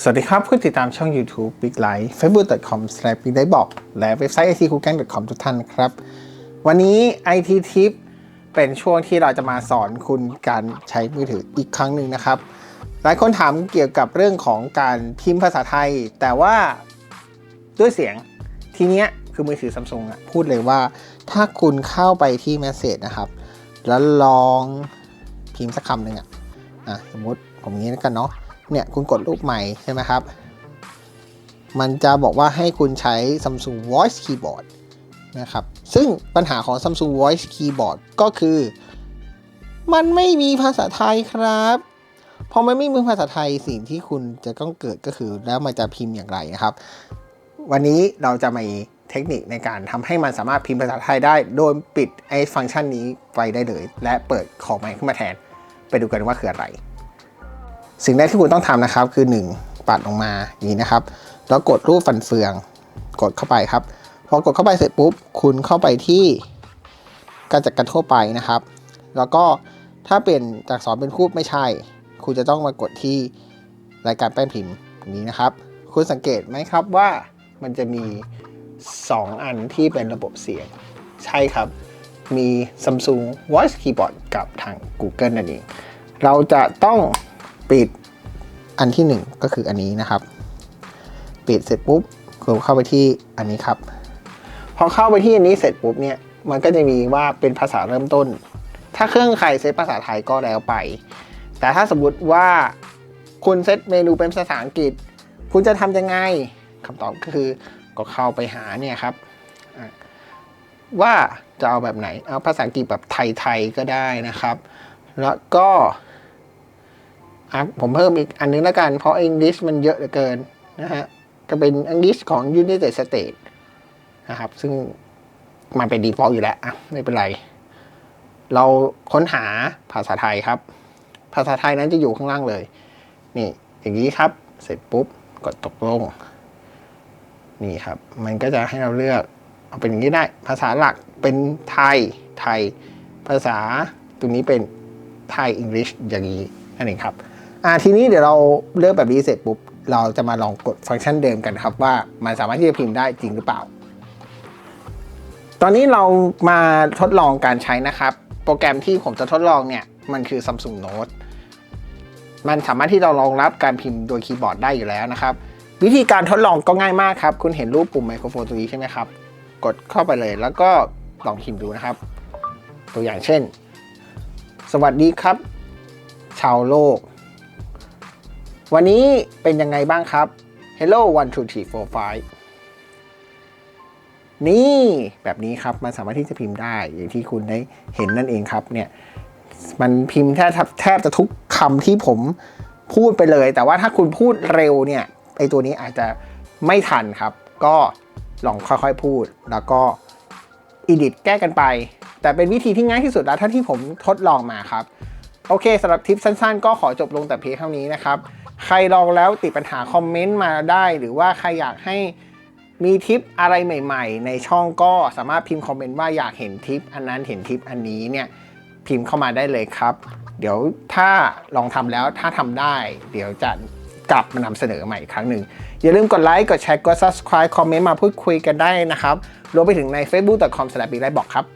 สวัสดีครับผู้ติดตามช่อง YouTube Big Life facebook.com/big life บอกและเว็บไซต์ itcooking.com ทุกท่านครับ วันนี้ IT Tip เป็นช่วงที่เราจะมาสอนคุณการใช้มือถืออีกครั้งหนึ่งนะครับ หลายคนถามเกี่ยวกับเรื่องของการพิมพ์ภาษาไทย แต่ว่าด้วยเสียงทีเนี้ยคือมือถือซัมซุงอะพูดเลยว่า ถ้าคุณเข้าไปที่ Message นะครับ แล้วลองพิมพ์สักคำหนึ่งอะอะสมมติผมงนี้แล้วกันเนาะ เนี่ยคุณกดรูปใหม่ใช่ไหมครับ มันจะบอกว่าให้คุณใช้ Samsung Voice Keyboard นะครับ ซึ่งปัญหาของ Samsung Voice Keyboard ก็คือ มันไม่มีภาษาไทยครับพอมันไม่มีภาษาไทยสิ่งที่คุณจะต้องเกิดก็คือ แล้วมันจะพิมพ์อย่างไรนะครับ วันนี้เราจะมีเทคนิคในการทำให้มันสามารถพิมพ์ภาษาไทยได้ โดยปิดไอ้ฟังก์ชันนี้ไปได้เลย และเปิดของใหม่ขึ้นมาแทน ไปดูกันว่าคืออะไร สิ่งแรกที่คุณต้องทำนะครับ คือ 1 ปัดออกมาอย่างนี้นะครับ แล้วกดรูปฟันเฟือง กดเข้าไปครับ พอกดเข้าไปเสร็จปุ๊บ คุณเข้าไปที่การจัดการทั่วไปนะครับ แล้วก็ถ้าเป็นจากสอนเป็นคูปไม่ใช่ คุณจะต้องมากดที่รายการแป้นพิมพ์นี้นะครับ คุณสังเกตไหมครับว่ามันจะมี 2 อันที่เป็นระบบเสียง ใช่ครับ มี Samsung Voice Keyboard กับทาง Google นั่นเอง เราจะต้อง ปิดอันที่ 1 ก็คืออันนี้นะครับ ปิดเสร็จปุ๊บคุณเข้าไปที่อันนี้ครับ พอเข้าไปที่อันนี้เสร็จปุ๊บเนี่ยมันก็จะมีว่าเป็นภาษาเริ่มต้น ถ้าเครื่องใครเซตภาษาไทยก็แล้วไป แต่ถ้าสมมติว่าคุณเซตเมนูเป็นภาษาอังกฤษ คุณจะทำยังไงคำตอบก็คือก็เข้าไปหาเนี่ยครับว่าจะเอาแบบไหน เอาภาษาอังกฤษแบบไทยๆก็ได้นะครับ แล้วก็ ผมเพิ่มอีกอันนึงแล้วกัน เพราะ English มันเยอะเหลือเกินนะฮะก็เป็น English ของ United States นะครับ ซึ่งมันเป็น default อยู่แล้วอะไม่เป็นไร เราค้นหาภาษาไทยครับ ภาษาไทยนั้นจะอยู่ข้างล่างเลย นี่อย่างนี้ครับ เสร็จปุ๊บกดตกลง นี่ครับ มันก็จะให้เราเลือกเอาเป็นอย่างนี้ได้ ภาษาหลักเป็นไทยไทย ภาษาตรงนี้เป็นไทยอังกฤษอย่างนี้นั่นเองครับ อ่าทีนี้เดี๋ยวเราเลือกแบบนี้เสร็จปุ๊บ เราจะมาลองกดฟังก์ชันเดิมกันครับว่ามันสามารถที่จะพิมพ์ได้จริงหรือเปล่า ตอนนี้เรามาทดลองการใช้นะครับ โปรแกรมที่ผมจะทดลองเนี่ย มันคือ Samsung Note มันสามารถที่จะรองรับการพิมพ์โดยคีย์บอร์ดได้อยู่แล้วนะครับ วิธีการทดลองก็ง่ายมากครับ คุณเห็นรูปปุ่มไมโครโฟนตัวนี้ใช่ไหมครับ กดเข้าไปเลยแล้วก็ลองพิมพ์ดูนะครับ ตัวอย่างเช่น สวัสดีครับ ชาวโลก วันนี้เป็นยังไงบ้างครับ Hello one two three four five นี่แบบนี้ครับ มันสามารถที่จะพิมพ์ได้ อย่างที่คุณได้เห็นนั่นเองครับเนี่ยมันพิมพ์แทบแทบจะทุกคำที่ผมพูดไปเลย แต่ว่าถ้าคุณพูดเร็วเนี่ยไอตัวนี้อาจจะไม่ทันครับ ก็ลองค่อยๆพูด แล้วก็อิดิทแก้กันไป แต่เป็นวิธีที่ง่ายที่สุดแล้วเท่าที่ผมทดลองมาครับ โอเคสำหรับทิปสั้นๆ ก็ขอจบลงแต่เพียงเท่านี้นะครับ ใครลองแล้วติดปัญหาคอมเมนต์มาได้ หรือว่าใครอยากให้มีทิปอะไรใหม่ ๆ ในช่องก็สามารถพิมพ์คอมเมนต์ว่าอยากเห็นทิปอันนั้นเห็นทิปอันนี้เนี่ยพิมพ์เข้ามาได้เลยครับ เดี๋ยวถ้าลองทำแล้วถ้าทำได้ เดี๋ยวจะกลับมานำเสนอใหม่อีกครั้งหนึ่ง อย่าลืมกดไลค์ กดแชร์ กด subscribe คอมเมนต์มาพูดคุยกันได้นะครับ รวมไปถึงใน facebook.com/biglightbox ครับ